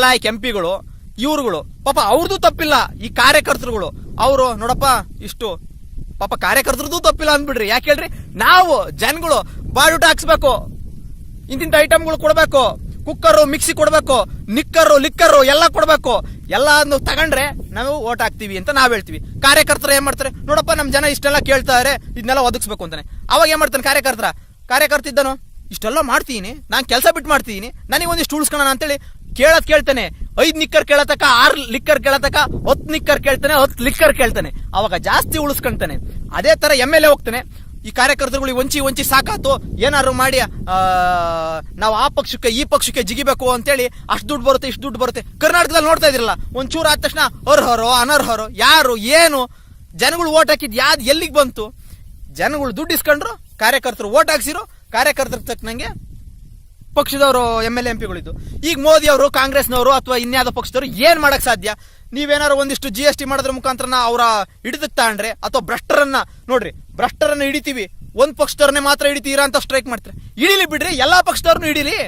ನಾಲಾಯಕ್ ಎಂಪಿಗಳು, ಇವ್ರುಗಳು, ಪಾಪ ಅವ್ರದ್ದು ತಪ್ಪಿಲ್ಲ, ಈ ಕಾರ್ಯಕರ್ತರುಗಳು. ಅವರು ನೋಡಪ್ಪ, ಇಷ್ಟು, ಪಾಪ ಕಾರ್ಯಕರ್ತರದ್ದು ತಪ್ಪಿಲ್ಲ ಅಂದ್ಬಿಡ್ರಿ. ಯಾಕೆ ಹೇಳ್ರಿ? ನಾವು ಜನಗಳು ಬಾಡೂಟ ಹಾಕ್ಸ್ಬೇಕು. ಇಂತಿಂತ ಐಟಮ್ಗಳು ಕೊಡಬೇಕು. ಕುಕ್ಕರು, ಮಿಕ್ಸಿ ಕೊಡಬೇಕು. ನಿಕ್ಕರು, ಲಿಕ್ಕರು ಎಲ್ಲ ಕೊಡಬೇಕು. ಎಲ್ಲ ತಗೊಂಡ್ರೆ ನಾವು ಓಟ್ ಹಾಕ್ತೀವಿ ಅಂತ ನಾವು ಹೇಳ್ತೀವಿ. ಕಾರ್ಯಕರ್ತರು ಏನ್ ಮಾಡ್ತಾರೆ? ನೋಡಪ್ಪ ನಮ್ಮ ಜನ ಇಷ್ಟೆಲ್ಲ ಕೇಳ್ತಾರೆ, ಇದನ್ನೆಲ್ಲ ಒದಗಿಸ್ಬೇಕು ಅಂತಾನೆ. ಅವಾಗ ಏನ್ ಮಾಡ್ತಾನೆ ಕಾರ್ಯಕರ್ತರ? ಕಾರ್ಯಕರ್ತ ಇದ್ದಾನು? ಇಷ್ಟೆಲ್ಲ ಮಾಡ್ತೀನಿ. ನಾನು ಕೆಲಸ ಬಿಟ್ಟು ಮಾಡ್ತೀನಿ. ನನಗೆ ಒಂದಿಷ್ಟು ಉಳಿಸ್ಕೊಳ್ಳೋಣ ಅಂತೇಳಿ ಕೇಳತ್ ಕೇಳ್ತಾನೆ. ಐದ್ ನಿಕ್ಕರ್ ಕೇಳತಕ್ಕ ಆರ್ ಲಿಕ್ಕರ್ ಕೇಳತಕ್ಕ ಹತ್ ನಿಕ್ಕರ್ ಕೇಳ್ತಾನೆ ಹತ್ ಲಿಕ್ಕರ್ ಕೇಳ್ತಾನೆ. ಅವಾಗ ಜಾಸ್ತಿ ಉಳಿಸ್ಕೊಂತಾನೆ ಅದೇ ತರ ಎಂ ಎಲ್ ಎ ಹೋಗ್ತಾನೆ. ಈ ಕಾರ್ಯಕರ್ತರುಗಳಿಗೆ ಒಂಚಿ ಒಂಚಿ ಸಾಕಾತು. ಏನಾದ್ರು ಮಾಡಿ ನಾವು ಆ ಪಕ್ಷಕ್ಕೆ, ಈ ಪಕ್ಷಕ್ಕೆ ಜಿಗಿಬೇಕು ಅಂತೇಳಿ ಅಷ್ಟು ದುಡ್ಡು ಬರುತ್ತೆ, ಇಷ್ಟು ದುಡ್ಡು ಬರುತ್ತೆ. ಕರ್ನಾಟಕದಲ್ಲಿ ನೋಡ್ತಾ ಇದ್ರಲ್ಲ ಒಂಚೂರು ಆದ ತಕ್ಷಣ ಅರ್ಹರೋ, ಅನರ್ಹರೋ, ಯಾರು, ಏನು, ಜನಗಳು ಓಟ್ ಹಾಕಿದ್ ಯಾವ್ದು ಎಲ್ಲಿಗೆ ಬಂತು? ಜನಗಳು ದುಡ್ಡು ಇಸ್ಕೊಂಡ್ರು, ಕಾರ್ಯಕರ್ತರು ಓಟ್ ಹಾಕ್ಸಿರು, ಕಾರ್ಯಕರ್ತರ ತಕ್ಕನಂಗೆ ಪಕ್ಷದವರು ಎಂ ಎಲ್ ಎಂ ಪಿಗಳಿದ್ದು ಈಗ ಮೋದಿ ಅವರು ಕಾಂಗ್ರೆಸ್ನವರು ಅಥವಾ ಇನ್ಯಾವುದೋ ಪಕ್ಷದವರು ಏನು ಮಾಡಕ್ ಸಾಧ್ಯ? ನೀವೇನಾರು ಒಂದಿಷ್ಟು ಜಿ ಎಸ್ ಟಿ ಮಾಡೋದ್ರ ಮುಖಾಂತರ ಅವರ ಹಿಡಿದಕ್ಕೆ ತಾಂಡ್ರೆ ಅಥವಾ ಭ್ರಷ್ಟರನ್ನ ನೋಡ್ರಿ, ಭ್ರಷ್ಟರನ್ನ ಹಿಡಿತೀವಿ. ಒಂದು ಪಕ್ಷದವ್ರನ್ನೇ ಮಾತ್ರ ಹಿಡಿತೀರಾ ಅಂತ ಸ್ಟ್ರೈಕ್ ಮಾಡ್ತಾರೆ? ಹಿಡಿಲಿ ಬಿಡ್ರಿ, ಎಲ್ಲ ಪಕ್ಷದವ್ರನ್ನು ಹಿಡೀಲಿ.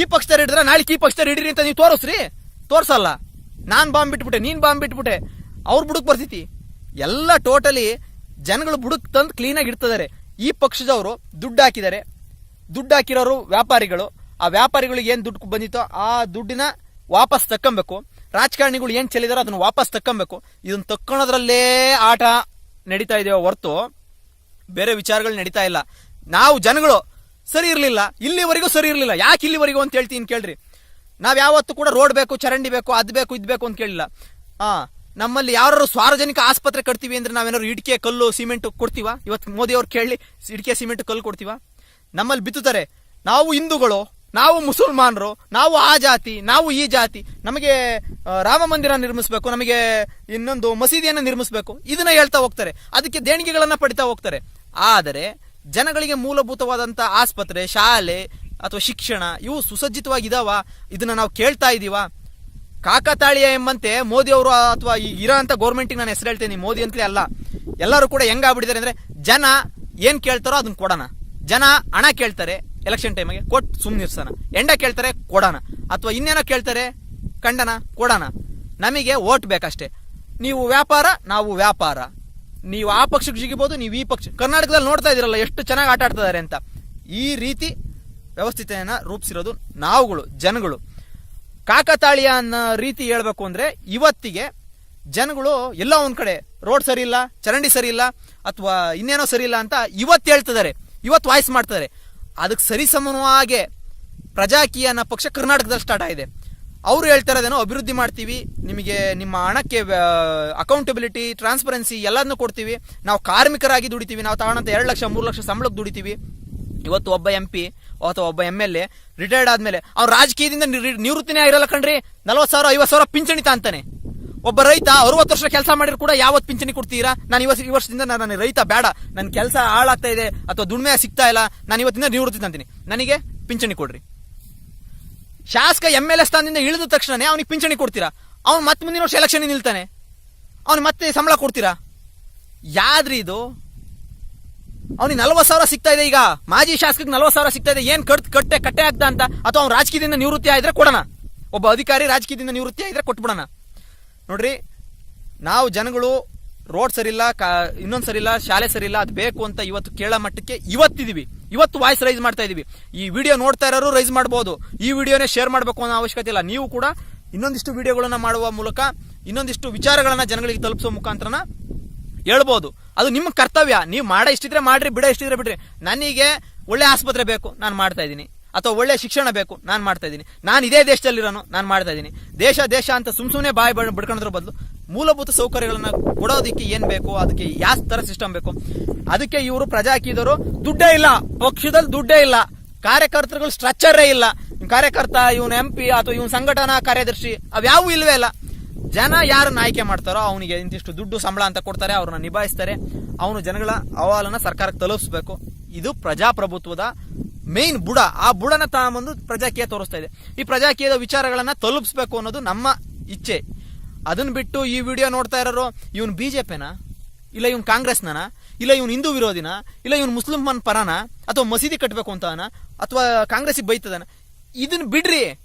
ಈ ಪಕ್ಷದವ್ರು ಹಿಡಿದ್ರೆ ನಾಳೆ ಈ ಪಕ್ಷದವ್ರು ಹಿಡೀರಿ ಅಂತ ನೀವು ತೋರಿಸ್ರಿ. ತೋರ್ಸಲ್ಲ. ನಾನು ಬಾಂಬ್ ಬಿಟ್ಬಿಟ್ಟೆ, ನೀನು ಬಾಂಬ್ ಬಿಟ್ಬಿಟ್ಟೆ. ಅವ್ರು ಬುಡಕ್ ಬರ್ತೈತಿ ಎಲ್ಲ ಟೋಟಲಿ ಜನಗಳು ಬುಡಕ್ ತಂದು ಕ್ಲೀನಾಗಿ ಇಡ್ತಿದ್ದಾರೆ. ಈ ಪಕ್ಷದವರು ದುಡ್ಡು ಹಾಕಿದ್ದಾರೆ. ದುಡ್ಡು ಹಾಕಿರೋರು ವ್ಯಾಪಾರಿಗಳು. ಆ ವ್ಯಾಪಾರಿಗಳಿಗೆ ಏನು ದುಡ್ಡು ಬಂದಿತ್ತೋ ಆ ದುಡ್ಡಿನ ವಾಪಸ್ ತಕ್ಕೊಬೇಕು. ರಾಜಕಾರಣಿಗಳು ಏನು ಚೆಲ್ಲಿದಾರೋ ಅದನ್ನ ವಾಪಸ್ ತಕ್ಕೊಬೇಕು. ಇದನ್ನ ತಕ್ಕೊಳೋದ್ರಲ್ಲೇ ಆಟ ನಡೀತಾ ಇದೆಯೋ ಹೊರತು ಬೇರೆ ವಿಚಾರಗಳು ನಡೀತಾ ಇಲ್ಲ. ನಾವು ಜನಗಳು ಸರಿ ಇರಲಿಲ್ಲ. ಇಲ್ಲಿವರೆಗೂ ಸರಿ ಇರಲಿಲ್ಲ. ಯಾಕೆ ಇಲ್ಲಿವರೆಗೂ ಅಂತ ಹೇಳ್ತೀನಿ ಕೇಳ್ರಿ. ನಾವು ಯಾವತ್ತೂ ಕೂಡ ರೋಡ್ ಬೇಕು, ಚರಂಡಿ ಬೇಕು, ಅದು ಬೇಕು, ಇದು ಬೇಕು ಅಂತ ಕೇಳಿಲ್ಲ. ಹಾಂ ನಮ್ಮಲ್ಲಿ ಯಾರು ಸಾರ್ವಜನಿಕ ಆಸ್ಪತ್ರೆ ಕಟ್ತೀವಿ ಅಂದ್ರೆ ನಾವೇನಾದ್ರು ಇಟಿಕೆ ಕಲ್ಲು, ಸಿಮೆಂಟ್ ಕೊಡ್ತೀವ? ಇವತ್ತು ಮೋದಿ ಅವ್ರು ಕೇಳಿ ಇಟಿಕೆ, ಸಿಮೆಂಟ್ ಕಲ್ಲು ಕೊಡ್ತೀವಾ? ನಮ್ಮಲ್ಲಿ ಬಿತ್ತುತ್ತಾರೆ. ನಾವು ಹಿಂದೂಗಳು, ನಾವು ಮುಸಲ್ಮಾನರು, ನಾವು ಆ ಜಾತಿ, ನಾವು ಈ ಜಾತಿ, ನಮಗೆ ರಾಮ ಮಂದಿರ ನಿರ್ಮಿಸಬೇಕು, ನಮಗೆ ಇನ್ನೊಂದು ಮಸೀದಿಯನ್ನು ನಿರ್ಮಿಸಬೇಕು, ಇದನ್ನ ಹೇಳ್ತಾ ಹೋಗ್ತಾರೆ. ಅದಕ್ಕೆ ದೇಣಿಗೆಗಳನ್ನ ಪಡಿತಾ ಹೋಗ್ತಾರೆ. ಆದರೆ, ಜನಗಳಿಗೆ ಮೂಲಭೂತವಾದಂತ ಆಸ್ಪತ್ರೆ, ಶಾಲೆ ಅಥವಾ ಶಿಕ್ಷಣ, ಇವು ಸುಸಜ್ಜಿತವಾಗಿದಾವ ಇದನ್ನ ನಾವು ಕೇಳ್ತಾ ಇದೀವಾ? ಕಾಕತಾಳಿಯ ಎಂಬಂತೆ ಮೋದಿ ಅವರು ಅಥವಾ ಈ ಇರೋ ಅಂತ ಗೌರ್ಮೆಂಟಿಗೆ ನಾನು ಹೆಸರು ಹೇಳ್ತೇನೆ, ಮೋದಿ ಅಂತಲೇ ಅಲ್ಲ. ಎಲ್ಲರೂ ಕೂಡ ಹೆಂಗಾಗ್ಬಿಟ್ಟಿದ್ದಾರೆ ಅಂದ್ರೆ, ಜನ ಏನು ಕೇಳ್ತಾರೋ ಅದನ್ನ ಕೊಡೋಣ. ಜನ ಹಣ ಕೇಳ್ತಾರೆ ಎಲೆಕ್ಷನ್ ಟೈಮಿಗೆ ಕೊಟ್ ಸುಮ್ಮನಿರ್ಸೋಣ ಎಂಡ ಕೇಳ್ತಾರೆ ಕೊಡೋಣ. ಅಥವಾ ಇನ್ನೇನೋ ಕೇಳ್ತಾರೆ ಕಂಡನ ಕೊಡೋಣ. ನಮಗೆ ಓಟ್ ಬೇಕಷ್ಟೇ. ನೀವು ವ್ಯಾಪಾರ, ನಾವು ವ್ಯಾಪಾರ. ನೀವು ಆ ಪಕ್ಷಕ್ಕೆ ಜಿಗಿಬೋದು, ನೀವು ಈ ಪಕ್ಷ, ಕರ್ನಾಟಕದಲ್ಲಿ ನೋಡ್ತಾ ಇದ್ದೀರಲ್ಲ ಎಷ್ಟು ಚೆನ್ನಾಗಿ ಆಟ ಆಡ್ತಿದ್ದಾರೆ ಅಂತ. ಈ ರೀತಿ ವ್ಯವಸ್ಥಿತೆಯನ್ನು ರೂಪಿಸಿರೋದು ನಾವುಗಳು, ಜನಗಳು. ಕಾಕತಾಳೀಯ ಅನ್ನೋ ರೀತಿ ಹೇಳಬೇಕು ಅಂದ್ರೆ ಇವತ್ತಿಗೆ ಜನಗಳು ಎಲ್ಲ ಒಂದು ಕಡೆ, ರೋಡ್ ಸರಿ ಇಲ್ಲ, ಚರಂಡಿ ಸರಿ ಇಲ್ಲ, ಅಥವಾ ಇನ್ನೇನೋ ಸರಿ ಇಲ್ಲ ಅಂತ ಇವತ್ತು ಹೇಳ್ತಿದ್ದಾರೆ. ಇವತ್ತು ವಾಯ್ಸ್ ಮಾಡ್ತಾರೆ ಅದಕ್ಕೆ ಸರಿಸಮನವಾಗಿ ಪ್ರಜಾಕೀಯ ಅನ್ನೋ ಪಕ್ಷ ಕರ್ನಾಟಕದಲ್ಲಿ ಸ್ಟಾರ್ಟ್ ಆಗಿದೆ. ಅವರು ಹೇಳ್ತಾರೆ ಅದನ್ನು ಅಭಿವೃದ್ಧಿ ಮಾಡ್ತೀವಿ, ನಿಮಗೆ ನಿಮ್ಮ ಹಣಕ್ಕೆ ಅಕೌಂಟಬಿಲಿಟಿ ಟ್ರಾನ್ಸ್ಪರೆನ್ಸಿ ಎಲ್ಲದನ್ನು ಕೊಡ್ತೀವಿ. ನಾವು ಕಾರ್ಮಿಕರಾಗಿ ದುಡಿತೀವಿ, ನಾವು ತಗೊಂಡಂತ ಎರಡು ಲಕ್ಷ, ಮೂರು ಲಕ್ಷ ಸಂಬಳಕ್ಕೆ ದುಡಿತೀವಿ. ಇವತ್ತು ಒಬ್ಬ ಎಂ ಪಿ ಅಥವಾ ಒಬ್ಬ ಎಂ ಎಲ್ ಎ ರಿಟೈರ್ಡ್ ಆದ್ಮೇಲೆ ಅವ್ನು ರಾಜಕೀಯದಿಂದ ನಿವೃತ್ತಿನೇ ಆಗಿರಲ್ಲ ಕಣ್ರಿ. ನಲ್ವತ್ತು ಸಾವಿರ, ಐವತ್ತು ಸಾವಿರ ಪಿಂಚಣಿ ತಾಂತಾನೆ ಒಬ್ಬ ರೈತ ಅರವತ್ತು ವರ್ಷ ಕೆಲಸ ಮಾಡಿದ್ರು ಕೂಡ ಯಾವತ್ತು ಪಿಂಚಣಿ ಕೊಡ್ತೀರಾ? ನಾನು ಇವತ್ತು ಈ ವರ್ಷದಿಂದ ನಾನು ರೈತ ಬೇಡ. ನನ್ನ ಕೆಲಸ ಹಾಳಾಗ್ತಾ ಇದೆ ಅಥವಾ ದುಡಿಮೆ ಸಿಗ್ತಾ ಇಲ್ಲ. ನಾನು ಇವತ್ತಿಂದ ನಿವೃತ್ತಿ ತಂತೀನಿ ನನಗೆ ಪಿಂಚಣಿ ಕೊಡ್ರಿ. ಶಾಸಕ ಎಂ ಎಲ್ ಎ ಸ್ಥಾನದಿಂದ ಇಳಿದ ತಕ್ಷಣನೇ ಅವನಿಗೆ ಪಿಂಚಣಿ ಕೊಡ್ತೀರಾ? ಅವ್ನು ಮತ್ತೆ ಮುಂದಿನ ವರ್ಷ ಎಲೆಕ್ಷನ್ ನಿಲ್ತಾನೆ. ಅವ್ನು ಮತ್ತೆ ಸಂಬಳ ಕೊಡ್ತೀರಾ? ಯಾದ್ರಿ ಇದು? ಅವನಿಗೆ ನಲ್ವತ್ತು ಸಾವಿರ ಸಿಗ್ತಾ ಇದೆ ಈಗ. ಮಾಜಿ ಶಾಸಕಕ್ಕೆ ನಲ್ವತ್ತು ಸಾವಿರ ಸಿಗ್ತಾ ಇದೆ. ಏನ್ ಕಟ್ ಕಟ್ಟೆ ಕಟ್ಟೆ ಆಗ್ತಾ ಅಂತ? ಅಥವಾ ಅವ್ನು ರಾಜಕೀಯದಿಂದ ನಿವೃತ್ತಿ ಆದ್ರೆ ಕೊಡೋಣ? ಒಬ್ಬ ಅಧಿಕಾರಿ ರಾಜಕೀಯದಿಂದ ನಿವೃತ್ತಿ ಆದ್ರೆ ಕೊಟ್ಬಿಡೋಣ? ನೋಡ್ರಿ, ನಾವು ಜನಗಳು ರೋಡ್ ಸರಿಯಿಲ್ಲ, ಕಾ, ಇನ್ನೊಂದ್ ಸರಿಯಿಲ್ಲ, ಶಾಲೆ ಸರಿಯಿಲ್ಲ, ಅದು ಬೇಕು ಅಂತ ಇವತ್ತು ಕೇಳೋ ಮಟ್ಟಕ್ಕೆ ಇವತ್ತಿದೀವಿ. ಇವತ್ತು ವಾಯ್ಸ್ ರೈಸ್ ಮಾಡ್ತಾ ಇದೀವಿ. ಈ ವಿಡಿಯೋ ನೋಡ್ತಾ ಇರೋರು ರೈಸ್ ಮಾಡಬಹುದು ಈ ವಿಡಿಯೋನೇ ಶೇರ್ ಮಾಡಬೇಕು ಅನ್ನೋ ಅವಶ್ಯಕತೆ ಇಲ್ಲ. ನೀವು ಕೂಡ ಇನ್ನೊಂದಿಷ್ಟು ವಿಡಿಯೋಗಳನ್ನ ಮಾಡುವ ಮೂಲಕ, ಇನ್ನೊಂದಿಷ್ಟು ವಿಚಾರಗಳನ್ನ ಜನಗಳಿಗೆ ತಲುಪಿಸೋ ಮುಖಾಂತರನ ಹೇಳ್ಬೋದು. ಅದು ನಿಮ್ಮ ಕರ್ತವ್ಯ. ನೀವು ಮಾಡೋ ಇಷ್ಟಿದ್ರೆ ಮಾಡ್ರಿ, ಬಿಡ ಇಷ್ಟಿದ್ರೆ ಬಿಡ್ರಿ. ನನಗೆ ಒಳ್ಳೆ ಆಸ್ಪತ್ರೆ ಬೇಕು. ನಾನು ಮಾಡ್ತಾ ಇದ್ದೀನಿ. ಅಥವಾ ಒಳ್ಳೆ ಶಿಕ್ಷಣ ಬೇಕು, ನಾನು ಮಾಡ್ತಾ ಇದ್ದೀನಿ. ನಾನು ಇದೇ ದೇಶದಲ್ಲಿರೋನು, ನಾನು ಮಾಡ್ತಾ ಇದ್ದೀನಿ. ದೇಶ ದೇಶ ಅಂತ ಸುಮ್ ಸುಮ್ಮನೆ ಬಾಯಿ ಬಡ್- ಬಡ್ಕೊಳ್ಳೋದ್ರ ಬದಲು ಮೂಲಭೂತ ಸೌಕರ್ಯಗಳನ್ನ ಕೊಡೋದಕ್ಕೆ ಏನ್ ಬೇಕು, ಅದಕ್ಕೆ ಯಾವ ತರ ಸಿಸ್ಟಮ್ ಬೇಕು? ಅದಕ್ಕೆ ಇವರು ಪ್ರಜಾ ಹಾಕಿದವರು ದುಡ್ಡೇ ಇಲ್ಲ. ಪಕ್ಷದಲ್ಲಿ ದುಡ್ಡೇ ಇಲ್ಲ. ಕಾರ್ಯಕರ್ತರುಗಳು ಸ್ಟ್ರಕ್ಚರೇ ಇಲ್ಲ. ಕಾರ್ಯಕರ್ತ, ಇವನ್ ಎಂ ಪಿ ಅಥವಾ ಇವನ್ ಸಂಘಟನಾ ಕಾರ್ಯದರ್ಶಿ ಅವ್ಯಾವೂ ಇಲ್ವೇ ಇಲ್ಲ. ಜನ ಯಾರನ್ನ ಆಯ್ಕೆ ಮಾಡ್ತಾರೋ ಅವನಿಗೆ ಇಂತಿಷ್ಟು ದುಡ್ಡು, ಸಂಬಳ ಅಂತ ಕೊಡ್ತಾರೆ, ಅವ್ರನ್ನ ನಿಭಾಯಿಸ್ತಾರೆ. ಅವನು ಜನಗಳ ಅಹವಾಲನ್ನ ಸರ್ಕಾರಕ್ಕೆ ತಲುಪಿಸ್ಬೇಕು. ಇದು ಪ್ರಜಾಪ್ರಭುತ್ವದ ಮೇನ್ ಬುಡ. ಆ ಬುಡನ ತಗೊಂಬಂದು ಪ್ರಜಾಕೀಯ ತೋರಿಸ್ತಾ ಇದೆ. ಈ ಪ್ರಜಾಕೀಯದ ವಿಚಾರಗಳನ್ನ ತಲುಪಿಸ್ಬೇಕು ಅನ್ನೋದು ನಮ್ಮ ಇಚ್ಛೆ. ಅದನ್ನ ಬಿಟ್ಟು ಈ ವಿಡಿಯೋ ನೋಡ್ತಾ ಇರೋರು, ಇವನ್ ಬಿಜೆಪಿನ, ಇಲ್ಲ ಇವನು ಕಾಂಗ್ರೆಸ್ನ ಇಲ್ಲ ಇವನು ಹಿಂದೂ ವಿರೋಧಿನ, ಇಲ್ಲ ಇವನ್ ಮುಸ್ಲಿಮನ್ ಪರನ, ಅಥವಾ ಮಸೀದಿ ಕಟ್ಟಬೇಕು ಅಂತಾನ ಅಥವಾ ಕಾಂಗ್ರೆಸ್ಗೆ ಬೈತದನ ಇದನ್ನ ಬಿಡ್ರಿ.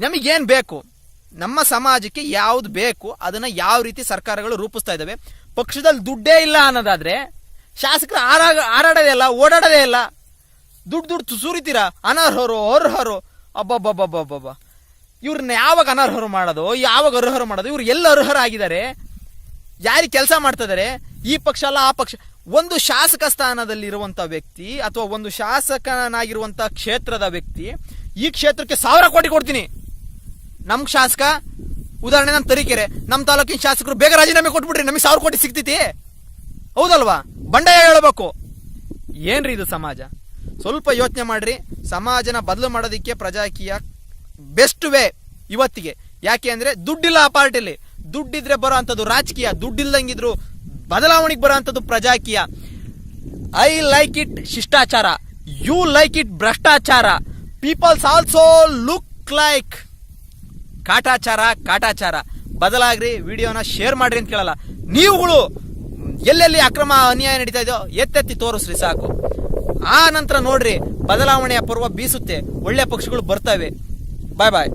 ನಮಗೇನು ಬೇಕು? ನಮ್ಮ ಸಮಾಜಕ್ಕೆ ಯಾವ್ದು ಬೇಕು? ಅದನ್ನ ಯಾವ ರೀತಿ ಸರ್ಕಾರಗಳು ರೂಪಿಸ್ತಾ ಇದ್ದಾವೆ ಪಕ್ಷದಲ್ಲಿ ದುಡ್ಡೇ ಇಲ್ಲ ಅನ್ನೋದಾದ್ರೆ ಶಾಸಕರು ಆರಾಗ ಆರಾಡೋದೇ ಇಲ್ಲ, ಓಡಾಡೋದೇ ಇಲ್ಲ. ದುಡ್ಡು ದುಡ್ಡು ಸುರಿತೀರಾ? ಅನರ್ಹರು, ಅರ್ಹರು. ಅಬ್ಬಬ್ಬಬ್ಬಬ್ಬಬ್ಬ. ಇವ್ರನ್ನ ಯಾವಾಗ ಅನರ್ಹರು ಮಾಡೋದು? ಯಾವಾಗ ಅರ್ಹರು ಮಾಡೋದು? ಇವ್ರು ಎಲ್ಲ ಅರ್ಹರಾಗಿದ್ದಾರೆ? ಯಾರಿಗೆ ಕೆಲಸ ಮಾಡ್ತಾ ಇದಾರೆ? ಈ ಪಕ್ಷ ಅಲ್ಲ, ಆ ಪಕ್ಷ. ಒಂದು ಶಾಸಕ ಸ್ಥಾನದಲ್ಲಿರುವಂಥ ವ್ಯಕ್ತಿ ಅಥವಾ ಒಂದು ಶಾಸಕನಾಗಿರುವಂಥ ಕ್ಷೇತ್ರದ ವ್ಯಕ್ತಿ ಈ ಕ್ಷೇತ್ರಕ್ಕೆ ಸಾವಿರ ಕೋಟಿ ಕೊಡ್ತೀನಿ. ನಮ್ಮ ಶಾಸಕ, ಉದಾಹರಣೆ ನಮ್ಮ ತರೀಕೆರೆ. ನಮ್ಮ ತಾಲೂಕಿನ ಶಾಸಕರು ಬೇಗ ರಾಜೀನಾಮೆ ಕೊಟ್ಬಿಟ್ರಿ ನಮಗೆ ಸಾವಿರ ಕೋಟಿ ಸಿಗ್ತೈತಿ. ಹೌದಲ್ವಾ? ಬಂಡಾಯ ಹೇಳಬೇಕು. ಏನ್ರಿ ಇದು ಸಮಾಜ? ಸ್ವಲ್ಪ ಯೋಚನೆ ಮಾಡ್ರಿ. ಸಮಾಜನ ಬದಲು ಮಾಡೋದಕ್ಕೆ ಪ್ರಜಾಕೀಯ ಬೆಸ್ಟ್ ವೇ ಇವತ್ತಿಗೆ. ಯಾಕೆ ಅಂದ್ರೆ ದುಡ್ಡಿಲ್ಲ ಆ ಪಾರ್ಟಿಲಿ. ದುಡ್ಡಿದ್ರೆ ಬರೋ ಅಂಥದ್ದು ರಾಜಕೀಯ. ದುಡ್ಡಿಲ್ದಂಗಿದ್ರು ಬದಲಾವಣೆಗೆ ಬರೋ ಅಂಥದ್ದು ಪ್ರಜಾಕೀಯ. ಐ ಲೈಕ್ ಇಟ್ ಶಿಷ್ಟಾಚಾರ. ಯು ಲೈಕ್ ಇಟ್ ಭ್ರಷ್ಟಾಚಾರ. ಪೀಪಲ್ಸ್ ಆಲ್ಸೋ ಲುಕ್ ಲೈಕ್ ಕಾಟಾಚಾರ ಕಾಟಾಚಾರ. ಬದಲಾಗ್ರಿ, ವಿಡಿಯೋನ ಶೇರ್ ಮಾಡ್ರಿ ಅಂತ ಕೇಳಲ್ಲ. ನೀವುಗಳು ಎಲ್ಲೆಲ್ಲಿ ಅಕ್ರಮ ಅನ್ಯಾಯ ನಡೀತಾ ಇದೆಯೋ ಎತ್ತೆತ್ತಿ ತೋರಿಸ್ರಿ ಸಾಕು. ಆ ನಂತರ ನೋಡ್ರಿ, ಬದಲಾವಣೆಯ ಪರ್ವ ಬೀಸುತ್ತೆ, ಒಳ್ಳೆ ಪಕ್ಷಗಳು ಬರ್ತವೆ. ಬಾಯ್ ಬಾಯ್